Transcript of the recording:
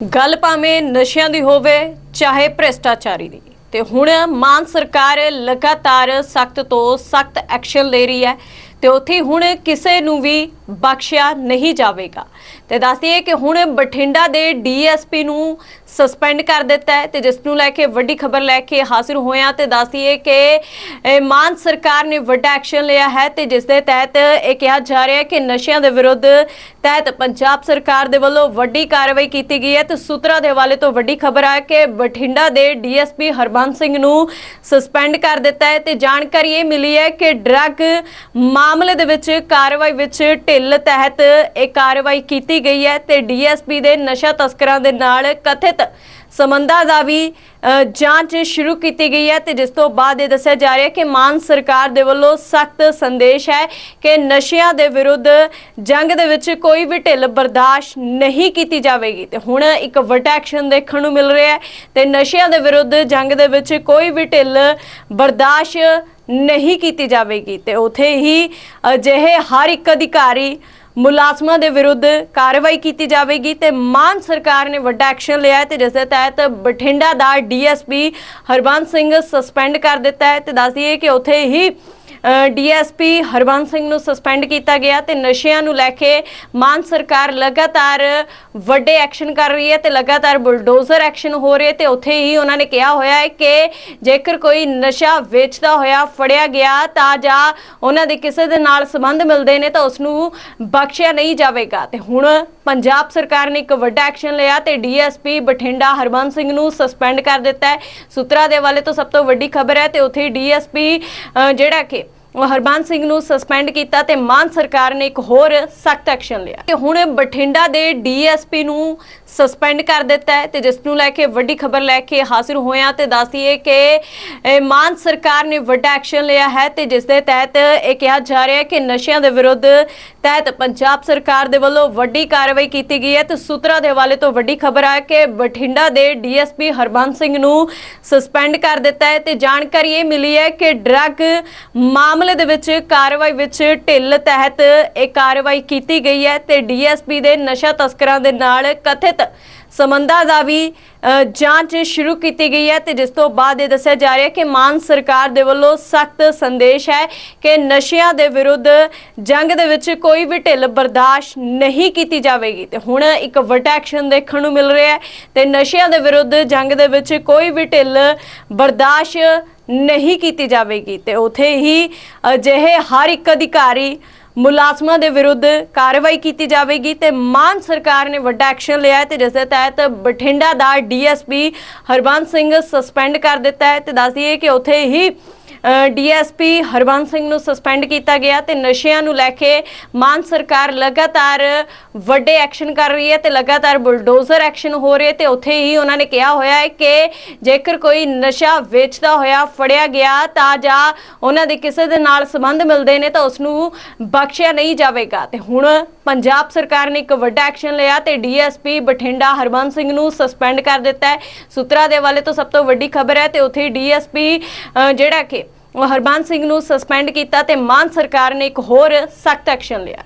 ਗੱਲ ਭਾਵੇਂ ਨਸ਼ਿਆਂ ਦੀ ਹੋਵੇ, ਚਾਹੇ ਭ੍ਰਿਸ਼ਟਾਚਾਰੀ ਦੀ। ਤੇ ਹੁਣ ਮਾਨ ਸਰਕਾਰ ਲਗਾਤਾਰ ਸਖਤ ਤੋਂ ਸਖਤ ਐਕਸ਼ਨ ਲੈ ਰਹੀ ਹੈ। ਤੇ ਉੱਥੇ ਹੁਣ ਕਿਸੇ ਨੂੰ ਵੀ ਬਖਸ਼ਿਆ ਨਹੀਂ ਜਾਵੇਗਾ। ਤੇ ਦੱਸਦੀਏ ਕਿ ਹੁਣ ਬਠਿੰਡਾ ਦੇ ਡੀਐਸਪੀ ਨੂੰ ਸਸਪੈਂਡ ਕਰ ਦਿੱਤਾ ਹੈ ਤੇ ਜਿਸ ਨੂੰ ਲੈ ਕੇ ਵੱਡੀ ਖਬਰ ਲੈ ਕੇ ਹਾਜ਼ਰ ਹੋਇਆ ਤੇ ਦੱਸਦੀਏ ਕਿ ਮਾਨ ਸਰਕਾਰ ਨੇ ਵੱਡਾ ਐਕਸ਼ਨ ਲਿਆ ਹੈ ਤੇ ਜਿਸ ਦੇ ਤਹਿਤ ਇਹ ਕਿਹਾ ਜਾ ਰਿਹਾ ਹੈ ਕਿ ਨਸ਼ਿਆਂ ਦੇ ਵਿਰੁੱਧ ਤਹਿਤ ਪੰਜਾਬ ਸਰਕਾਰ ਦੇ ਵੱਲੋਂ ਵੱਡੀ ਕਾਰਵਾਈ ਕੀਤੀ ਗਈ ਹੈ ਤੇ ਸੂਤਰਾਂ ਦੇ ਹਵਾਲੇ ਤੋਂ ਵੱਡੀ ਖਬਰ ਆ ਕਿ ਬਠਿੰਡਾ ਦੇ ਡੀਐਸਪੀ ਹਰਬੰਸ ਸਿੰਘ ਨੂੰ ਸਸਪੈਂਡ ਕਰ ਦਿੱਤਾ ਹੈ ਤੇ ਜਾਣਕਾਰੀ ਇਹ ਮਿਲੀ ਹੈ ਕਿ ਡਰੱਗ ਮਾਮਲੇ ਦੇ ਵਿੱਚ ਕਾਰਵਾਈ ਵਿੱਚ ਢਿੱਲ ਤਹਿਤ ਇਹ ਕਾਰਵਾਈ ਕੀਤੀ ਗਈ ਹੈ ਤੇ ਡੀਐਸਪੀ ਦੇ ਨਸ਼ਾ ਤਸਕਰਾਂ ਦੇ ਨਾਲ ਕਥਿਤ ਸੰਬੰਧਾਂ ਦਾ ਵੀ ਜਾਂਚ ਸ਼ੁਰੂ ਕੀਤੀ ਗਈ ਹੈ ਤੇ ਜਿਸ ਤੋਂ ਬਾਅਦ ਇਹ ਦੱਸਿਆ ਜਾ ਰਿਹਾ ਹੈ ਕਿ ਮਾਨ ਸਰਕਾਰ ਦੇ ਵੱਲੋਂ ਸਖਤ ਸੰਦੇਸ਼ ਹੈ ਕਿ ਨਸ਼ਿਆਂ ਦੇ ਵਿਰੁੱਧ ਜੰਗ ਦੇ ਵਿੱਚ ਕੋਈ ਵੀ ਢਿੱਲ ਬਰਦਾਸ਼ਤ ਨਹੀਂ ਕੀਤੀ ਜਾਵੇਗੀ। ਤੇ ਹੁਣ ਇੱਕ ਵੱਡਾ ਐਕਸ਼ਨ ਦੇਖਣ ਨੂੰ ਮਿਲ ਰਿਹਾ ਹੈ ਤੇ ਨਸ਼ਿਆਂ ਦੇ ਵਿਰੁੱਧ ਜੰਗ ਦੇ ਵਿੱਚ ਕੋਈ ਵੀ ਢਿੱਲ ਬਰਦਾਸ਼ਤ ਨਹੀਂ ਕੀਤੀ ਜਾਵੇਗੀ ਤੇ ਉਥੇ ਹੀ ਅਜਿਹੇ ਹਰ ਇੱਕ ਅਧਿਕਾਰੀ ਮੁਲਾਜ਼ਮਾਂ ਦੇ ਵਿਰੁੱਧ ਕਾਰਵਾਈ ਕੀਤੀ ਜਾਵੇਗੀ ਤੇ ਮਾਨ ਸਰਕਾਰ ਨੇ ਵੱਡਾ ਐਕਸ਼ਨ ਲਿਆ ਹੈ ਤੇ ਜਿਸ ਦੇ ਤਹਿਤ ਬਠਿੰਡਾ ਦਾ ਡੀਐਸਪੀ ਹਰਬੰਸ ਸਿੰਘ ਸਸਪੈਂਡ ਕਰ ਦਿੱਤਾ ਹੈ ਤੇ ਦੱਸ ਦਈਏ ਕਿ ਉਥੇ ਹੀ ਡੀਐਸਪੀ ਹਰਬੰਸ ਸਿੰਘ ਨੂੰ ਸਸਪੈਂਡ ਕੀਤਾ ਗਿਆ ਤੇ ਨਸ਼ਿਆਂ ਨੂੰ ਲੈ ਕੇ ਮਾਨ ਸਰਕਾਰ ਲਗਾਤਾਰ ਵੱਡੇ ਐਕਸ਼ਨ ਕਰ ਰਹੀ ਹੈ ਤੇ ਲਗਾਤਾਰ ਬੁਲਡੋਜ਼ਰ ਐਕਸ਼ਨ ਹੋ ਰਹੇ ਤੇ ਉੱਥੇ ਹੀ ਉਹਨਾਂ ਨੇ ਕਿਹਾ ਹੋਇਆ ਹੈ ਕਿ ਜੇਕਰ ਕੋਈ ਨਸ਼ਾ ਵੇਚਦਾ ਹੋਇਆ, ਫੜਿਆ ਗਿਆ ਤਾਂ ਜਾਂ ਉਹਨਾਂ ਦੇ ਕਿਸੇ ਦੇ ਨਾਲ ਸੰਬੰਧ ਮਿਲਦੇ ਨੇ ਤਾਂ ਉਸ ਨੂੰ ਬਖਸ਼ਿਆ ਨਹੀਂ ਜਾਵੇਗਾ। ਤੇ ਹੁਣ ਪੰਜਾਬ ਸਰਕਾਰ ਨੇ ਇੱਕ ਵੱਡਾ ਐਕਸ਼ਨ ਲਿਆ ਤੇ ਡੀਐਸਪੀ ਬਠਿੰਡਾ ਹਰਬੰਸ ਸਿੰਘ ਨੂੰ ਸਸਪੈਂਡ ਕਰ ਦਿੱਤਾ ਹੈ। ਸੂਤਰਾ ਦੇ ਵਾਲੇ ਤੋਂ ਸਭ ਤੋਂ ਵੱਡੀ ਖਬਰ ਹੈ ਤੇ ਉੱਥੇ ਡੀਐਸਪੀ ਜਿਹੜਾ ਕਿ ਹਰਬੰਸ ਸਿੰਘ ਨੂੰ ਸਸਪੈਂਡ ਕੀਤਾ ਤੇ ਮਾਨ ਸਰਕਾਰ ਨੇ ਇੱਕ ਹੋਰ ਸਖਤ ਐਕਸ਼ਨ ਲਿਆ। ਤੇ ਹੁਣ ਬਠਿੰਡਾ ਦੇ ਡੀਐਸਪੀ ਨੂੰ ਸਸਪੈਂਡ ਕਰ ਦਿੱਤਾ ਹੈ ਤੇ ਜਿਸ ਨੂੰ ਲੈ ਕੇ ਵੱਡੀ ਖਬਰ ਲੈ ਕੇ ਹਾਜ਼ਰ ਹੋਇਆ ਤੇ ਦੱਸਦੀਏ ਕਿ ਮਾਨ ਸਰਕਾਰ ਨੇ ਵੱਡਾ ਐਕਸ਼ਨ ਲਿਆ ਹੈ ਤੇ ਜਿਸ ਦੇ ਤਹਿਤ ਇਹ ਕਿਹਾ ਜਾ ਰਿਹਾ ਹੈ ਕਿ ਨਸ਼ਿਆਂ ਦੇ ਵਿਰੁੱਧ ਤਹਿਤ ਪੰਜਾਬ ਸਰਕਾਰ ਦੇ ਵੱਲੋਂ ਵੱਡੀ ਕਾਰਵਾਈ ਕੀਤੀ ਗਈ ਹੈ ਤੇ ਸੂਤਰਾਂ ਦੇ ਹਵਾਲੇ ਤੋਂ ਵੱਡੀ ਖਬਰ ਆ ਕਿ ਬਠਿੰਡਾ ਦੇ ਡੀਐਸਪੀ ਹਰਬੰਸ ਸਿੰਘ ਨੂੰ ਸਸਪੈਂਡ ਕਰ ਦਿੱਤਾ ਹੈ ਤੇ ਜਾਣਕਾਰੀ ਇਹ ਮਿਲੀ ਹੈ ਕਿ ਡਰੱਗ ਮਾਮਲੇ ਦੇ ਵਿੱਚ ਕਾਰਵਾਈ ਵਿੱਚ ਢਿੱਲ ਤਹਿਤ ਇਹ ਕਾਰਵਾਈ ਕੀਤੀ ਗਈ ਹੈ ਤੇ ਡੀਐਸਪੀ ਦੇ ਨਸ਼ਾ ਤਸਕਰਾਂ ਦੇ ਨਾਲ ਕਥਿਤ ਸੰਬੰਧਾਂ ਦਾ ਵੀ ਜਾਂਚ ਸ਼ੁਰੂ ਕੀਤੀ ਗਈ ਹੈ ਤੇ ਜਿਸ ਤੋਂ ਬਾਅਦ ਇਹ ਦੱਸਿਆ ਜਾ ਰਿਹਾ ਹੈ ਕਿ ਮਾਨ ਸਰਕਾਰ ਦੇ ਵੱਲੋਂ ਸਖਤ ਸੰਦੇਸ਼ ਹੈ ਕਿ ਨਸ਼ਿਆਂ ਦੇ ਵਿਰੁੱਧ ਜੰਗ ਦੇ ਵਿੱਚ ਕੋਈ ਵੀ ਢਿੱਲ ਬਰਦਾਸ਼ਤ ਨਹੀਂ ਕੀਤੀ ਜਾਵੇਗੀ। ਤੇ ਹੁਣ ਇੱਕ ਵੱਡਾ ਐਕਸ਼ਨ ਦੇਖਣ ਨੂੰ ਮਿਲ ਰਿਹਾ ਹੈ ਤੇ ਨਸ਼ਿਆਂ ਦੇ ਵਿਰੁੱਧ ਜੰਗ ਦੇ ਵਿੱਚ ਕੋਈ ਵੀ ਢਿੱਲ ਬਰਦਾਸ਼ਤ ਨਹੀਂ ਕੀਤੀ ਜਾਵੇਗੀ। ਤੇ ਉਥੇ ਹੀ ਅਜਿਹੇ ਹਰ ਇੱਕ ਅਧਿਕਾਰੀ ਮੁਲਾਜ਼ਮਾਂ ਦੇ ਵਿਰੁੱਧ ਕਾਰਵਾਈ ਕੀਤੀ ਜਾਵੇਗੀ ਤੇ ਮਾਨ ਸਰਕਾਰ ਨੇ ਵੱਡਾ ਐਕਸ਼ਨ ਲਿਆ ਹੈ ਤੇ ਜਿਸ ਦੇ ਤਹਿਤ ਬਠਿੰਡਾ ਦਾ ਡੀਐਸਪੀ ਹਰਬੰਸ ਸਿੰਘ ਸਸਪੈਂਡ ਕਰ ਦਿੱਤਾ ਹੈ ਤੇ ਦੱਸ ਦਈਏ ਕਿ ਉੱਥੇ ਹੀ ਡੀਐਸਪੀ ਹਰਬੰਸ ਸਿੰਘ ਨੂੰ ਸਸਪੈਂਡ ਕੀਤਾ ਗਿਆ ਤੇ ਨਸ਼ਿਆਂ ਨੂੰ ਲੈ ਕੇ ਮਾਨ ਸਰਕਾਰ ਲਗਾਤਾਰ ਵੱਡੇ ਐਕਸ਼ਨ ਕਰ ਰਹੀ ਹੈ ਤੇ ਲਗਾਤਾਰ ਬੁਲਡੋਜ਼ਰ ਐਕਸ਼ਨ ਹੋ ਰਹੇ ਤੇ ਉੱਥੇ ਹੀ ਉਹਨਾਂ ਨੇ ਕਿਹਾ ਹੋਇਆ ਹੈ ਕਿ ਜੇਕਰ ਕੋਈ ਨਸ਼ਾ ਵੇਚਦਾ ਹੋਇਆ, ਫੜਿਆ ਗਿਆ ਤਾਂ ਜਾਂ ਉਹਨਾਂ ਦੇ ਕਿਸੇ ਦੇ ਨਾਲ ਸੰਬੰਧ ਮਿਲਦੇ ਨੇ ਤਾਂ ਉਸ ਨੂੰ ਬਖਸ਼ਿਆ ਨਹੀਂ ਜਾਵੇਗਾ। ਤੇ ਹੁਣ ਪੰਜਾਬ ਸਰਕਾਰ ਨੇ ਇੱਕ ਵੱਡਾ ਐਕਸ਼ਨ ਲਿਆ ਤੇ ਡੀਐਸਪੀ ਬਠਿੰਡਾ ਹਰਬੰਸ ਸਿੰਘ ਨੂੰ ਸਸਪੈਂਡ ਕਰ ਦਿੱਤਾ ਹੈ। ਸੂਤਰਾ ਦੇ ਵਾਲੇ ਤੋਂ ਸਭ ਤੋਂ ਵੱਡੀ ਖਬਰ ਹੈ ਤੇ ਉੱਥੇ ਡੀਐਸਪੀ ਜਿਹੜਾ ਕਿ ਉਹ ਹਰਬੰਸ ਸਿੰਘ ਨੂੰ ਸਸਪੈਂਡ ਕੀਤਾ ਤੇ ਮਾਨ ਸਰਕਾਰ ਨੇ ਇੱਕ ਹੋਰ ਸਖਤ ਐਕਸ਼ਨ ਲਿਆ।